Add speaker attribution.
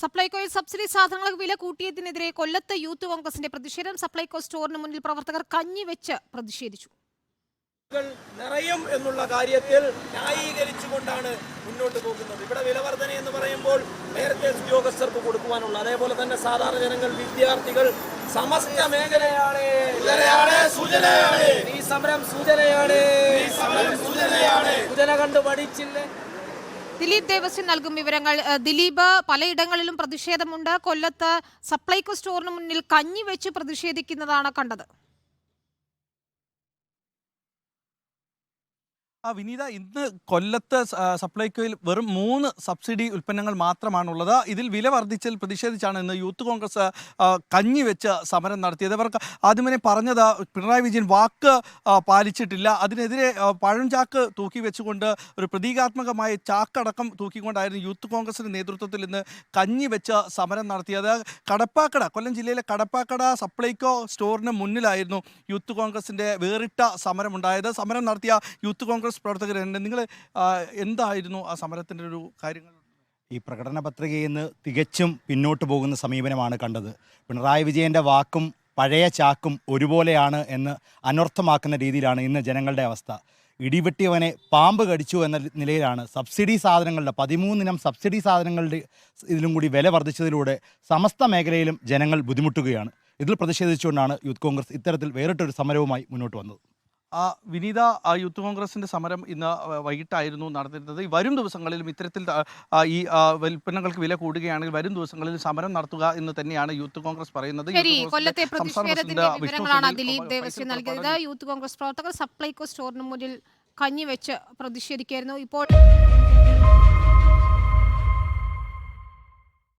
Speaker 1: സപ്ലൈകോയിൽ subsidy സാധനങ്ങൾക്ക് വില കൂട്ടിയതിനെതിരെ കൊല്ലത്ത് യൂത്ത് കോൺഗ്രസിന്റെ പ്രതിഷേധം സപ്ലൈകോ സ്റ്റോറിന് മുന്നിൽ പ്രവർത്തകർ കഞ്ഞിവെച്ച് പ്രതിഷേധിച്ചു.
Speaker 2: നിറയും എന്നുള്ള കാര്യത്തിൽ ന്യായീകരിച്ചുകൊണ്ടാണ് മുന്നോട്ട് പോകുന്നത്. ഇവിടെ വിലവർധന എന്ന് പറയുമ്പോൾ നേരത്തെ ഉദ്യോഗസ്ഥർക്ക് കൊടുക്കുവാനുള്ള അതേപോലെ തന്നെ സാധാരണ ജനങ്ങൾ വിദ്യാർത്ഥികൾ സമസ്ത മേഖലയാണ്. ഈ സമരം സൂചനയാണ്. സൂചന കണ്ട് പഠിച്ചില്ലേ
Speaker 1: ദിലീപ് ദേവസ്വം നൽകും വിവരങ്ങൾ. ദിലീപ് പലയിടങ്ങളിലും പ്രതിഷേധമുണ്ട്. കൊല്ലത്ത് സപ്ലൈകോ സ്റ്റോറിന് മുന്നിൽ കഞ്ഞി വെച്ച് പ്രതിഷേധിക്കുന്നതാണ് കണ്ടത്.
Speaker 3: ആ വിനീത ഇന്ന് കൊല്ലത്ത് സപ്ലൈകോയിൽ വെറും മൂന്ന് സബ്സിഡി ഉൽപ്പന്നങ്ങൾ മാത്രമാണുള്ളത്. ഇതിൽ വില വർദ്ധിച്ചതിൽ പ്രതിഷേധിച്ചാണ് ഇന്ന് യൂത്ത് കോൺഗ്രസ് കഞ്ഞി വെച്ച് സമരം നടത്തിയത്. ഇവർക്ക് ആദ്യമേ പറഞ്ഞത് പിണറായി വിജയൻ വാക്ക് പാലിച്ചിട്ടില്ല. അതിനെതിരെ പഴഞ്ചാക്ക് തൂക്കി വെച്ചുകൊണ്ട് ഒരു പ്രതീകാത്മകമായ ചാക്കടക്കം തൂക്കിക്കൊണ്ടായിരുന്നു യൂത്ത് കോൺഗ്രസിന്റെ നേതൃത്വത്തിൽ ഇന്ന് കഞ്ഞി വെച്ച് സമരം നടത്തിയത്. കടപ്പാക്കട കൊല്ലം ജില്ലയിലെ കടപ്പാക്കട സപ്ലൈകോ സ്റ്റോറിന് മുന്നിലായിരുന്നു യൂത്ത് കോൺഗ്രസിന്റെ വേറിട്ട സമരമുണ്ടായത്. സമരം നടത്തിയ യൂത്ത് കോൺഗ്രസ് പ്രവർത്തകരുണ്ട് നിങ്ങൾ എന്തായിരുന്നു ആ സമരത്തിന്റെ ഒരു കാര്യങ്ങൾ?
Speaker 4: ഈ പ്രകടന പത്രികയിൽ നിന്ന് തികച്ചും പിന്നോട്ട് പോകുന്ന സമീപനമാണ് കണ്ടത്. പിണറായി വിജയന്റെ വാക്കും പഴയ ചാക്കും ഒരുപോലെയാണ് എന്ന് അനർത്ഥമാക്കുന്ന രീതിയിലാണ് ഇന്ന് ജനങ്ങളുടെ അവസ്ഥ. ഇടിവെട്ടിയവനെ പാമ്പ് കടിച്ചു എന്ന നിലയിലാണ് സബ്സിഡി സാധനങ്ങളുടെ പതിമൂന്നിനം സബ്സിഡി സാധനങ്ങളുടെ ഇതിലും കൂടി വില വർദ്ധിച്ചതിലൂടെ സമസ്ത മേഖലയിലും ജനങ്ങൾ ബുദ്ധിമുട്ടുകയാണ്. ഇതിൽ പ്രതിഷേധിച്ചുകൊണ്ടാണ് യൂത്ത് കോൺഗ്രസ് ഇത്തരത്തിൽ വേറിട്ടൊരു സമരവുമായി മുന്നോട്ട് വന്നത്.
Speaker 3: വിനീത ആ യൂത്ത് കോൺഗ്രസിന്റെ സമരം ഇന്ന് വൈകിട്ടായിരുന്നു നടത്തിയിരുന്നത് വരും ദിവസങ്ങളിലും ഇത്തരത്തിൽ ഈ ഉൽപ്പന്നങ്ങൾക്ക് വില കൂടുകയാണെങ്കിൽ വരും ദിവസങ്ങളിൽ സമരം നടത്തുക എന്ന് തന്നെയാണ് യൂത്ത് കോൺഗ്രസ് പറയുന്നത്.
Speaker 1: കൊല്ലത്തെ പ്രതിഷേധത്തിന്റെ വിവരങ്ങളാണ് ദിലീപ് ദേവസ്വം നൽകിയത്. യൂത്ത് കോൺഗ്രസ് പ്രവർത്തകർ സപ്ലൈകോ സ്റ്റോറിന് മുന്നിൽ കഞ്ഞി വെച്ച് പ്രതിഷേധിക്കായിരുന്നു ഇപ്പോൾ